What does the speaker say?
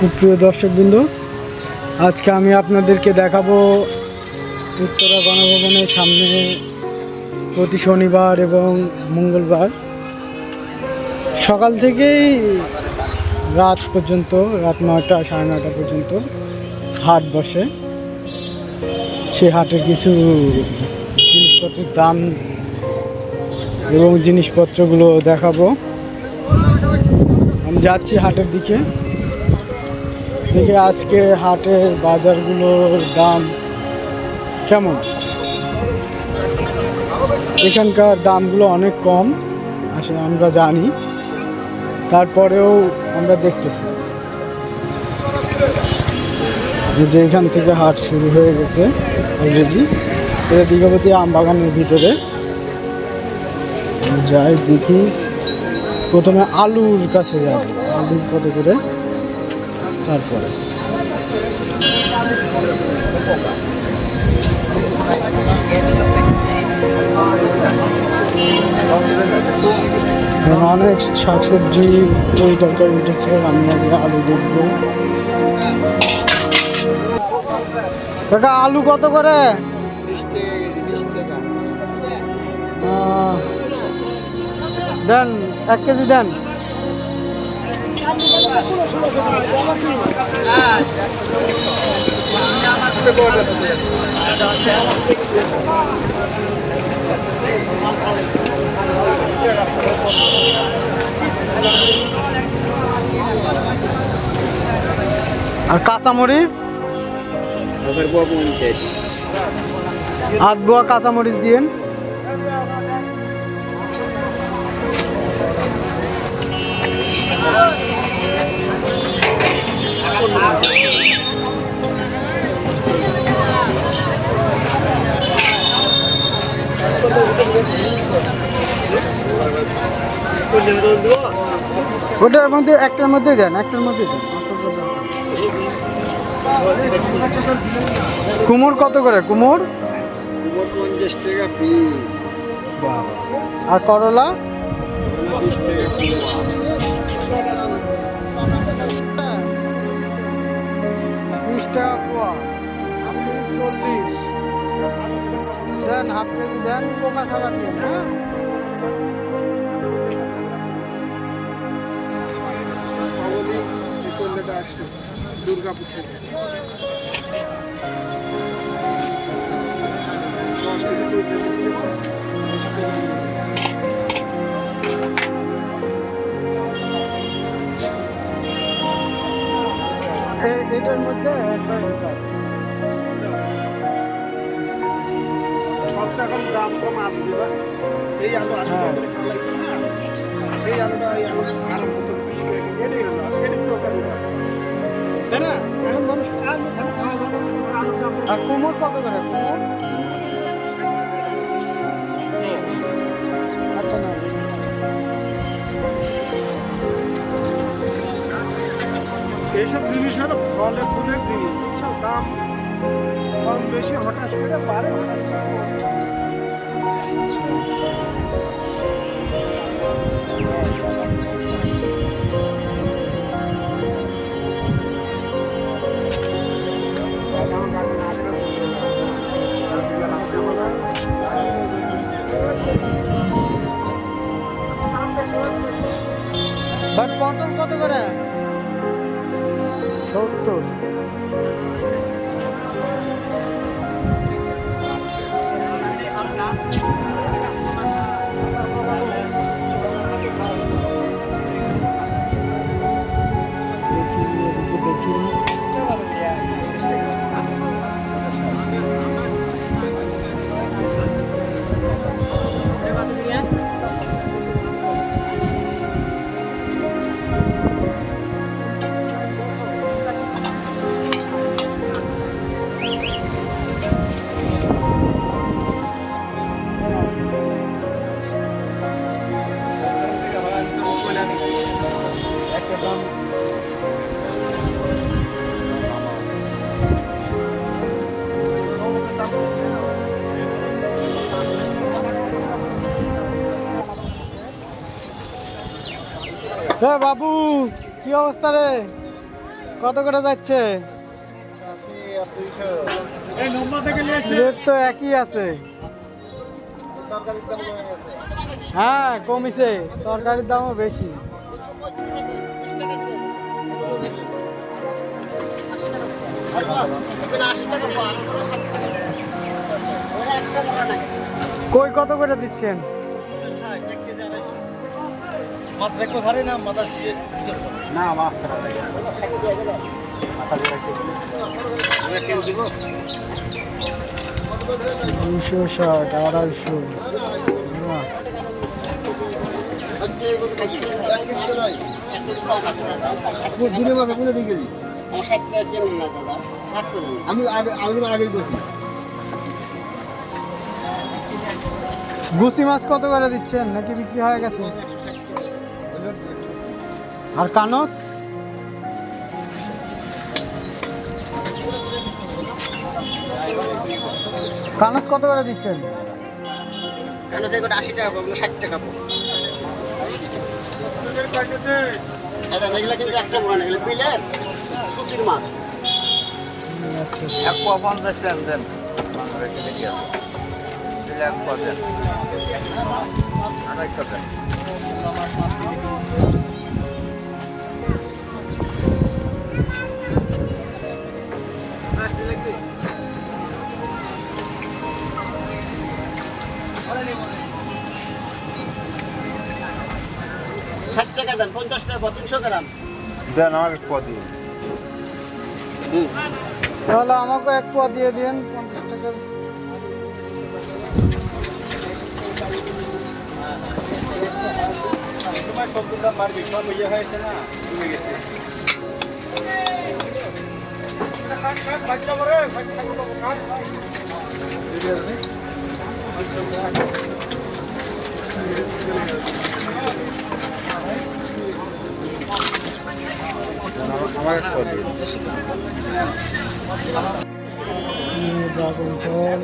সুপ্রিয় দর্শকবৃন্দ, আজকে আমি আপনাদেরকে দেখাবো উত্তরা গণভবনের সামনে প্রতি শনিবার এবং মঙ্গলবার। সকাল থেকেই রাত পর্যন্ত, রাত নয়টা, সাড়ে নয়টা পর্যন্ত হাট বসে। সেই হাটে কিছু জিনিসপত্রের দাম এবং জিনিসপত্রগুলো দেখাবো। আমি যাচ্ছি হাটের দিকে। দেখি আজকে হাটের বাজারগুলোর দাম কেমন? এখানকার দামগুলো অনেক কম আসলে আমরা জানি। তারপরেও আমরা দেখতেছি। যে এখান থেকে হাট শুরু হয়ে গেছে অলরেডি এটা দীঘাপতি আম বাগানের ভিতরে। যাই দেখি। প্রথমে আলুর কাছে যাব আলু কত করে? তারপরে। অনেক শাকসবজি ওই তরকারি উঠেছে, আমি আলু দেখব। কাকা, আলু কত করে? দেন, এক কেজি দেন। আর কাঁচামরিচ? আধ বোয়া কাঁচামরিচ দিয়েন। ওটার মধ্যে একটার মধ্যে দেন একটার মধ্যে দেন। কুমোর কত করে? কুমোর? পঞ্চাশ টাকা পিস আর করলা? বিশ টাকা বিশ টাকা পোয়া। আপনি চল্লিশ, দেন হাফ কেজি, দেন পোকা ছাড়া দিয়ে হ্যাঁ? দুর্গাপুর থেকে। কেজি। এটার মধ্যে একবার ঢুকায় দাম কম আলু দিবা। এই সেই আলুটা এই আলু আলু মতো বিশ করে এটাই হলো এটাই তো তাই না? এখন মানুষ আলু খাওয়া দাওয়া করে, আলুর দাম আর কুমোর কত করে? কুমোর? এইসব জিনিস হলো ফলে ফুলের জিনিস বুঝছ? দাম কম বেশি, হঠাৎ করে বাড়ে, হঠাৎ করে pastor. হ্যাঁ বাবু, কি অবস্থা রে? কত করে যাচ্ছে? রেট তো একই আছে। হ্যাঁ কমিছে। তরকারির দামও বেশি। কই কত করে দিচ্ছেন? মাছ রাখতে পারি না মাথা না মাছ দুশো ষাট আড়াইশো দূরে মাথা কোনে দিকে আমি আগে আমি আগে বসি গুচি মাছ কত করে দিচ্ছেন? নাকি বিক্রি হয়ে গেছে? আর কানস কানস কত করে দিচ্ছেন? আশি টাকা পাবো ষাট টাকা পাবো। আচ্ছা এগুলো কিন্তু একটা বড় না এগুলো পিলের সুতির মাছ। আচ্ছা এক পঞ্চাশ টাকা দেন। এক দেন ষাট টাকা দেন পঞ্চাশ টাকা বা তিনশো গ্রাম। দেন আমাকে এক পোয়া দিন তাহলে আমাকে এক পোয়া দিয়ে দিন পঞ্চাশ টাকার তোমার সবগুলো দাম বাড়বে সব ইয়ে হয়েছে না? কমে গেছে। আমাকে এক পোয়া